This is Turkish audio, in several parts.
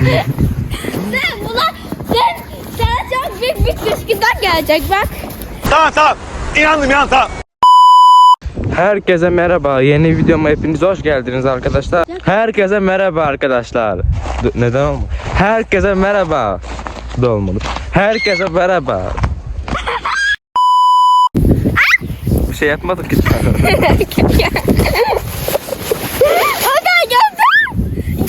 Sen buna sen sana çok büyük bir kışkırtma gelecek bak. Tamam tamam. İnandım inan tamam. Herkese merhaba. Yeni videoma hepiniz hoş geldiniz arkadaşlar. Herkese merhaba arkadaşlar. D- neden olmadı? Herkese merhaba. Da olmadı. Herkese merhaba. Bir şey yapmadık ki. O da gördün.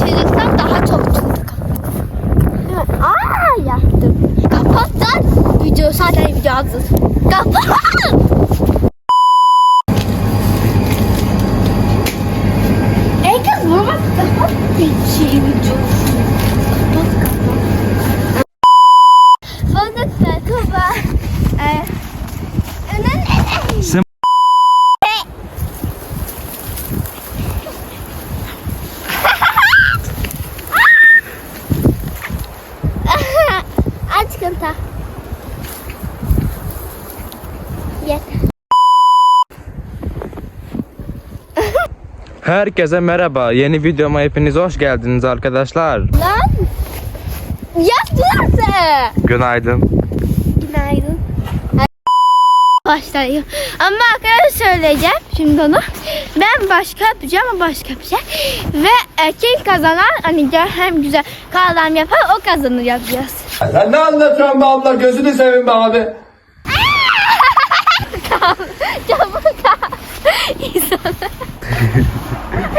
Çocuktan daha çok çocuk. Evet. Aa yaptım. Kapat lan. Video hazır. Kapat. Ey kız vurma. Kapat. Şey video. Kapat kapat. Fındık da kapat. Ee, Sen- Aç kınta. Herkese merhaba. Yeni videoma hepiniz hoş geldiniz arkadaşlar. Lan. Yaptılar sen. Günaydın. Günaydın. Başlayayım. Ama arkadaşlar söyleyeceğim şimdi onu. Ben başka yapacağım o başka yapacak. Ve e, kim kazanan hani hem güzel kalan yapar o kazanır yapacağız. Sen ne anlatıyorsun be abla gözünü seveyim be abi. Çabuk kal. İnsan.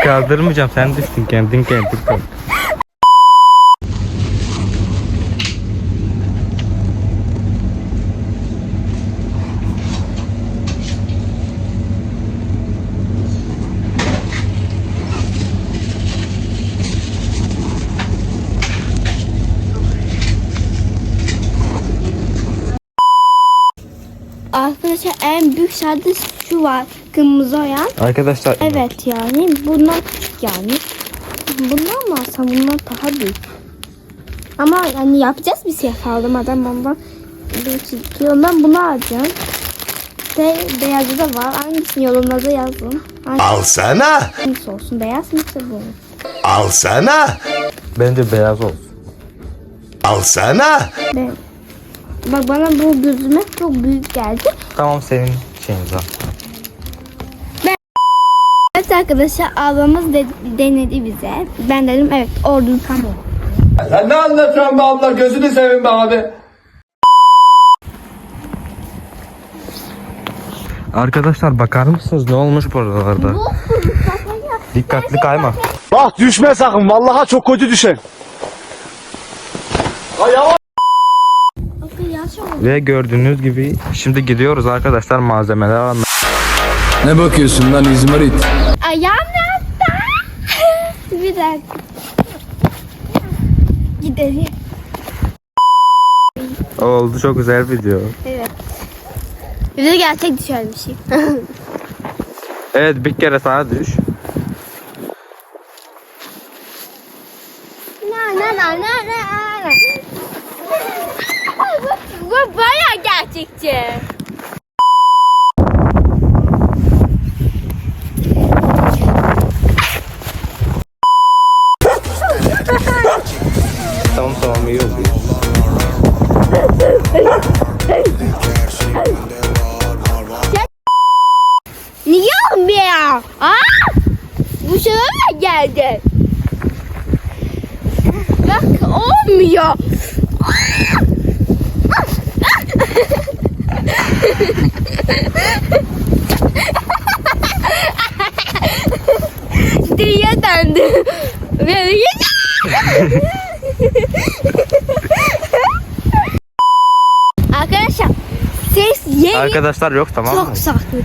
Kaldırmayacağım. Sen düştün kendin kendin. kalk. Arkadaşlar en büyük şarkı şu var. Kırmızı oyan. Arkadaşlar Evet yani bundan küçük yani. Bundan mı alsam bundan daha büyük. Ama yani yapacağız bir şey kaldırmadan ondan bir çizgi. Ondan bunu alacağım. Ve beyazı da var. Hangisini yorumlarda yazın. Alsana. Hangisi olsun? Beyaz mı bu? Alsana. bence beyaz olsun. Alsana. Ben... Bak bana bu gözüme çok büyük geldi. Tamam senin şeyin zaten. Evet arkadaşlar ablamız de- denedi bize. Ben dedim evet ordun tam o. Sen ne anlatıyorsun be abla gözünü seveyim be abi. Arkadaşlar bakar mısınız ne olmuş buralarda? Dikkatli kayma. Bak düşme sakın. Vallahi çok kötü düşer. Ha yavaş. Ve gördüğünüz gibi şimdi gidiyoruz arkadaşlar malzemeler almaya. Ne bakıyorsun lan İzmarit? Ayağım yaptı. bir dakika. Gidelim. Oldu çok güzel video. Evet. Bir de gerçek düşer bir şey. Evet bir kere sana düş. Gerçekçi. Tamam tamam iyi oldu. Niye olmuyor? Aa! Bu sefer mi geldi? Bak olmuyor. Diye döndü. Böyle Yeni Arkadaşlar yok tamam mı? Çok sağlıklı.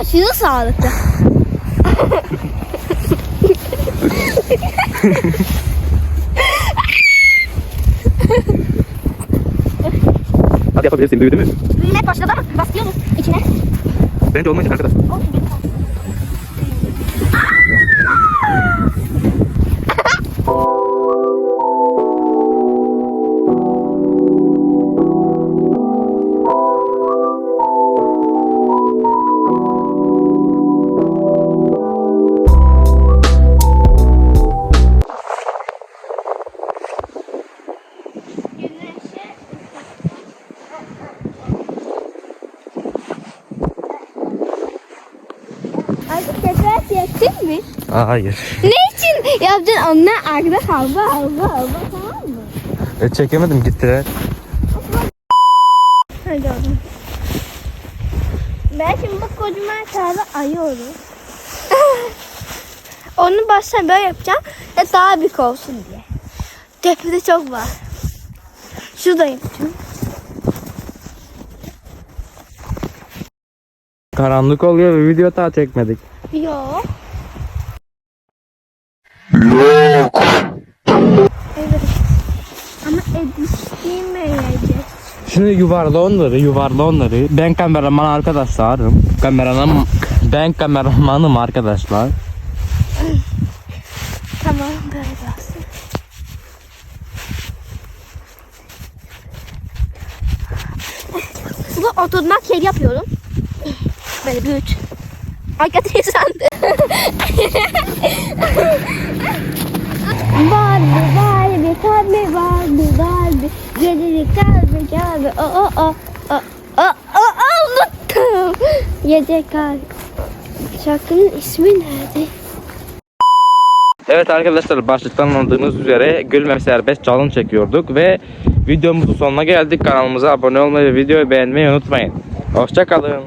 Aşırı sağlıklı. Hadi yapabilirsin büyüdü mü? Büyümek başladı ama basıyoruz içine. Bence olmayacak arkadaşlar. Artık çektin mi? Hayır. Ne için yapacaksın? Onlar arkada halva halva halva tamam mı? E, çekemedim gitti. Hadi oğlum. Ben şimdi bu kocaman kağıdı ayıyorum. Onu başta böyle yapacağım. Ya daha büyük olsun diye. Tepede çok var. Şurada yapacağım. Karanlık oluyor ve video daha çekmedik. Yok. Yok. Evet. Ama ediştirmeyeceğiz. Şimdi yuvarla onları, yuvarla onları. Ben kameraman arkadaşlarım. Kameraman, ben kameramanım arkadaşlar. Tamam böyle olsun. Bu oturmak yer yapıyorum. Böyle büyüt. Arkadaşlar sandı. Vardı vardı tabi vardı vardı. Gecelik kalbi kalbi o o o o o o unuttum. Gece kalbi. Şarkının ismi nerede? Evet arkadaşlar başlıktan anladığınız üzere gülmem serbest challenge çekiyorduk ve videomuzun sonuna geldik. Kanalımıza abone olmayı ve videoyu beğenmeyi unutmayın. Hoşçakalın.